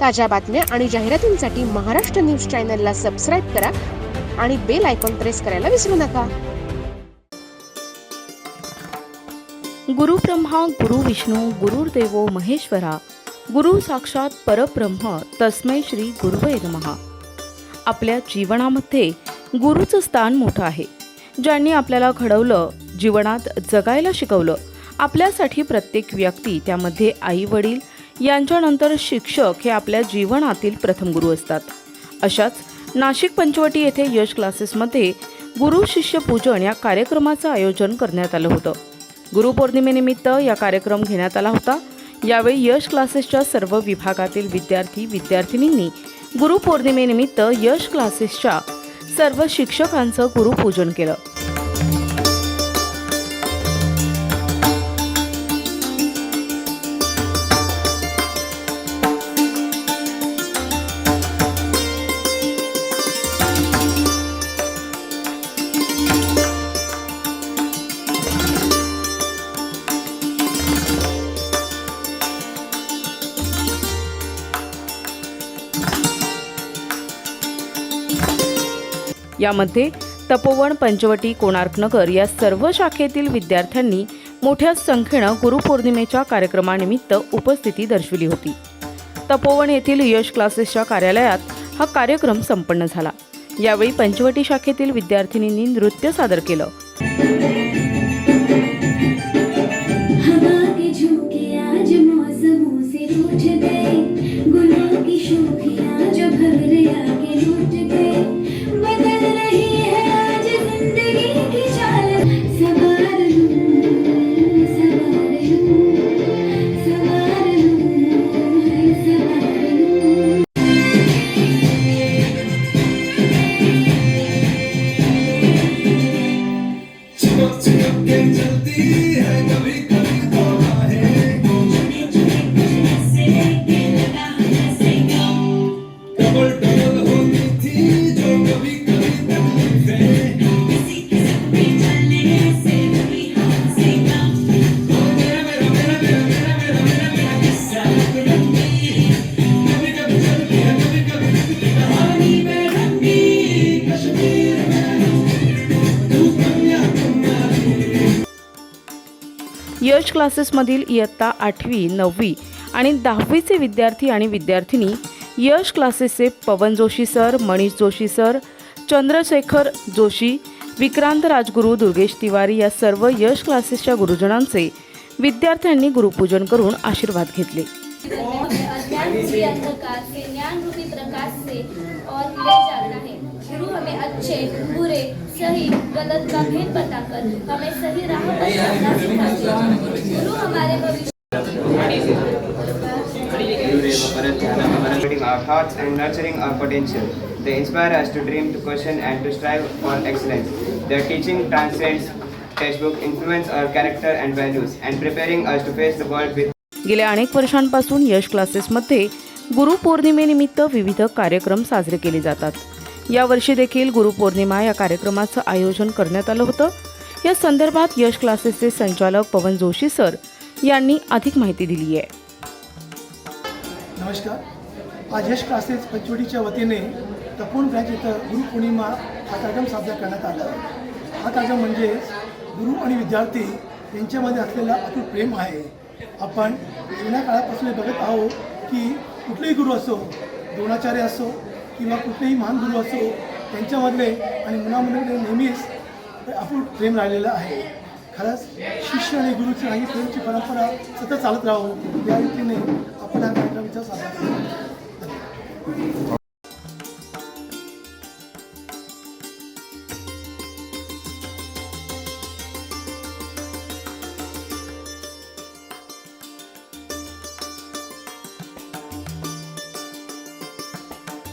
ताज्या बातम्या आणि जाहिरातींसाठी महाराष्ट्र न्यूज चॅनलला सबस्क्राईब करा आणि बेल आयकॉन प्रेस करायला विसरू नका. गुरु ब्रह्मा गुरु विष्णू गुरुर्देव महेश्वरा गुरु साक्षात परब्रह्म तस्मै श्री गुरुवे नमः. आपल्या जीवनामध्ये गुरुचं स्थान मोठं आहे. ज्यांनी आपल्याला घडवलं जीवनात जगायला शिकवलं आपल्यासाठी प्रत्येक व्यक्ती त्यामध्ये आई वडील यांच्यानंतर शिक्षक हे आपल्या जीवनातील प्रथम गुरु असतात. अशाच नाशिक पंचवटी येथे यश क्लासेसमध्ये गुरु शिष्य पूजन या कार्यक्रमाचं आयोजन करण्यात आलं होतं. गुरुपौर्णिमेनिमित्त या कार्यक्रम घेण्यात आला होता. यावेळी यश क्लासेसच्या सर्व विभागातील विद्यार्थी विद्यार्थिनींनी गुरुपौर्णिमेनिमित्त यश क्लासेसच्या सर्व शिक्षकांचं गुरुपूजन केलं. यामध्ये तपोवन पंचवटी कोणार्कनगर या सर्व शाखेतील विद्यार्थ्यांनी मोठ्या संख्येनं गुरुपौर्णिमेच्या कार्यक्रमानिमित्त उपस्थिती दर्शविली होती. तपोवन येथील यश क्लासेसच्या कार्यालयात हा कार्यक्रम संपन्न झाला. यावेळी पंचवटी शाखेतील विद्यार्थिनींनी नृत्य सादर केलं. से अब है कभी यश क्लासेसमधील इयत्ता आठवी नववी आणि दहावीचे विद्यार्थी आणि विद्यार्थिनी यश क्लासेसचे पवन जोशी सर मनीष जोशी सर चंद्रशेखर जोशी विक्रांत राजगुरू दुर्गेश तिवारी या सर्व यश क्लासेसच्या गुरुजनांचे विद्यार्थ्यांनी गुरुपूजन करून आशीर्वाद घेतले. रूपी अंधकार से ज्ञान रूपी प्रकाश से और ले जाता है गुरु हमें अच्छे बुरे सही गलत का भेद बताकर हमें सही राह पर चलना सिखाते हैं गुरु हमारे भविष्य our thoughts and nurturing our potential. They inspire us to dream, to question, and to strive for excellence. Their teaching transcends textbook, influence our character and values, and preparing us to face the world with गेल्या अनेक वर्षांपासून यश क्लासेसमध्ये गुरुपौर्णिमेनिमित्त विविध कार्यक्रम साजरे केले जातात. यावर्षी देखील गुरुपौर्णिमा या कार्यक्रमाचं आयोजन करण्यात आलं होतं. या संदर्भात यश क्लासेसचे संचालक पवन जोशी सर यांनी अधिक माहिती दिली आहे. नमस्कार. आज यश क्लासेस पंचवटीच्या वतीने तपोन ब्रँच इथं गुरुपौर्णिमा हा कार्यक्रम साजरा करण्यात आला. हा कार्यक्रम म्हणजे गुरु आणि विद्यार्थी यांच्यामध्ये असलेला अतूट प्रेम आहे. आपण जुन्या काळापासून बघत आहोत की कुठलेही गुरु असो द्रोणाचार्य असो किंवा कुठलेही महान गुरु असो त्यांच्यामधले आणि मुलामुलीमध्ये नेहमीच आपण प्रेम राहिलेलं आहे. खरंच शिष्य आणि गुरुची आणि प्रेमची परंपरा सतत चालत राहो. या रीतीने आपण हा कार्यक्रम इथं साजरा